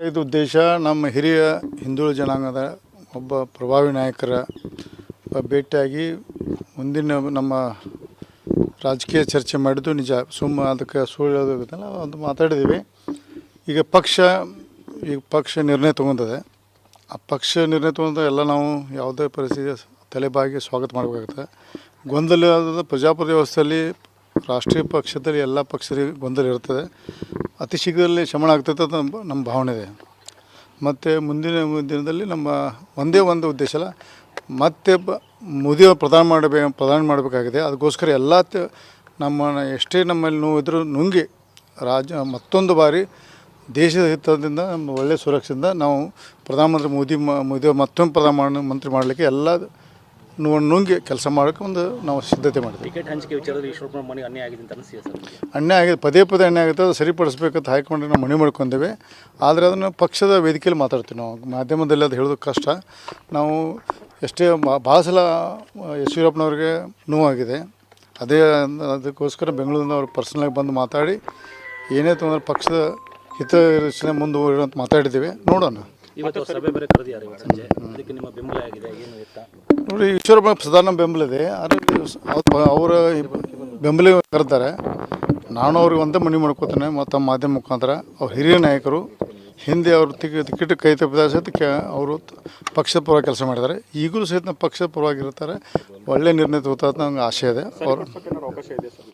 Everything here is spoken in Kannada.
ಇದು ಉದ್ದೇಶ ನಮ್ಮ ಹಿರಿಯ ಹಿಂದುಳ ಜನಾಂಗದ ಒಬ್ಬ ಪ್ರಭಾವಿ ನಾಯಕರ ಭೇಟಿಯಾಗಿ ಮುಂದಿನ ನಮ್ಮ ರಾಜಕೀಯ ಚರ್ಚೆ ಮಾಡಿದ್ದು ನಿಜ. ಸುಮ್ಮ ಅದಕ್ಕೆ ಸುಳ್ಳು ಅದು ಮಾತಾಡಿದ್ದೀವಿ. ಈಗ ಪಕ್ಷ ಈಗ ಪಕ್ಷ ನಿರ್ಣಯ ತೊಗೊಂತದೆ ಆ ಪಕ್ಷ ನಿರ್ಣಯ ತೊಗೊಂಡ ಎಲ್ಲ ನಾವು ಯಾವುದೇ ಪರಿಸ್ಥಿತಿ ತಲೆಬಾಗಿ ಸ್ವಾಗತ ಮಾಡಬೇಕಾಗುತ್ತೆ ಗೊಂದಲ ಪ್ರಜಾಪ್ರತಿ ಪ್ರಜಾಪ್ರಭುತ್ವ ವ್ಯವಸ್ಥೆಯಲ್ಲಿ ರಾಷ್ಟ್ರೀಯ ಪಕ್ಷದಲ್ಲಿ ಎಲ್ಲ ಪಕ್ಷರಿಗೆ ಗೊಂದಲ ಇರ್ತದೆ. ಅತಿ ಶೀಘ್ರದಲ್ಲಿ ಶಮನ ಆಗ್ತೈತೆ ಅಂತ ನಮ್ಮ ಭಾವನೆ ಇದೆ. ಮತ್ತು ಮುಂದಿನ ದಿನದಲ್ಲಿ ನಮ್ಮ ಒಂದೇ ಒಂದು ಉದ್ದೇಶ ಅಲ್ಲ, ಮತ್ತೆ ಬ ಮೋದಿ ಪ್ರಧಾನ ಮಾಡಬೇ, ಪ್ರಧಾನ ಮಾಡಬೇಕಾಗಿದೆ. ಅದಕ್ಕೋಸ್ಕರ ಎಲ್ಲ ನಮ್ಮ, ಎಷ್ಟೇ ನಮ್ಮಲ್ಲಿ ನೋವಿದ್ರೂ ನುಂಗಿ ರಾಜ, ಮತ್ತೊಂದು ಬಾರಿ ದೇಶದ ಹಿತದಿಂದ, ನಮ್ಮ ಒಳ್ಳೆಯ ಸುರಕ್ಷೆಯಿಂದ ನಾವು ಪ್ರಧಾನಮಂತ್ರಿ ಮೋದಿ ಮೋದಿ ಮತ್ತೊಮ್ಮೆ ಪ್ರಧಾನ ಮಂತ್ರಿ ಮಾಡಲಿಕ್ಕೆ ಎಲ್ಲ ನುಂಗಿ ಕೆಲಸ ಮಾಡೋಕ್ಕೆ ಒಂದು ನಾವು ಸಿದ್ಧತೆ ಮಾಡಿದ್ವಿ ಟಿಕೆಟ್ ಹಂಚಿಕೆ ವಿಚಾರದಲ್ಲಿ ಈಶ್ವರಪ್ಪ ಮನೆ ಅನ್ಯಾಯ ಆಗಿದೆ ಅಂತ ಅನಿಸಿದೆ ಸರ್? ಅನ್ಯಾಯ ಆಗಿದೆ ಪದೇ ಪದೇ ಅನ್ಯಾಯ ಆಗುತ್ತೆ ಅದು ಸರಿಪಡಿಸ್ಬೇಕಂತ ಹೈಕಮಾಂಡ್ ನಾವು ಮನೆ ಮಾಡ್ಕೊಂಡೇವೆ ಆದರೆ ಅದನ್ನು ಪಕ್ಷದ ವೇದಿಕೆಯಲ್ಲಿ ಮಾತಾಡ್ತೀವಿ ನಾವು. ಮಾಧ್ಯಮದಲ್ಲಿ ಅದು ಹೇಳೋದು ಕಷ್ಟ. ನಾವು ಎಷ್ಟೇ ಭಾಳ ಸಲ ಯಶ್ವರಪ್ಪನವ್ರಿಗೆ ನೋವಾಗಿದೆ. ಅದೇ ಅದಕ್ಕೋಸ್ಕರ ಬೆಂಗಳೂರಿಂದ ಅವ್ರು ಪರ್ಸನಲಾಗಿ ಬಂದು ಮಾತಾಡಿ ಏನೇ ತೊಂದರೆ ಪಕ್ಷದ ಹಿತರಚನೆ ಮುಂದುವರಿ ಅಂತ ಮಾತಾಡಿದ್ದೀವಿ. ನೋಡೋಣ. ಇವತ್ತು ಸಭೆ ಬೇರೆ ಕರೆದಿದ್ದಾರೆ ಇವತ್ತು ಸಂಜೆ. ಅದಕ್ಕೆ ನಿಮ್ಮ ಬೆಂಬಲ ಆಗಿದೆ ಏನು ಎತ್ತ? ನೋಡಿ ಈಶ್ವರಪ್ಪ ಪ್ರಧಾನ ಬೆಂಬಲ ಇದೆ ಆದರೆ ಅವ್ರ- ಅವರ ಬೆಂಬಲ ಕರೀತಾರೆ ನಾನು ಅವ್ರಿಗೆ ಒಂದೇ ಮನವಿ ಮಾಡ್ಕೋತೇನೆ ಮತ್ತು ಮಾಧ್ಯಮ ಮುಖಾಂತರ. ಅವ್ರ ಹಿರಿಯ ನಾಯಕರು ಹಿಂದೆ ಅವರು ಟಿಕೆ ಟಿಕೆಟ್ ಕೈ ತಪ್ಪಿದ ಸಹಿತ ಅವರು ಪಕ್ಷದ ಪರವಾಗಿ ಕೆಲಸ ಮಾಡಿದ್ದಾರೆ. ಈಗಲೂ ಸಹಿತ ಪಕ್ಷದ ಪರವಾಗಿರ್ತಾರೆ. ಒಳ್ಳೆ ನಿರ್ಣಯ ತಗೋತಾರೆ ಅಂತ ನಂಗೆ ಆಸೆ ಇದೆ. ಅವರು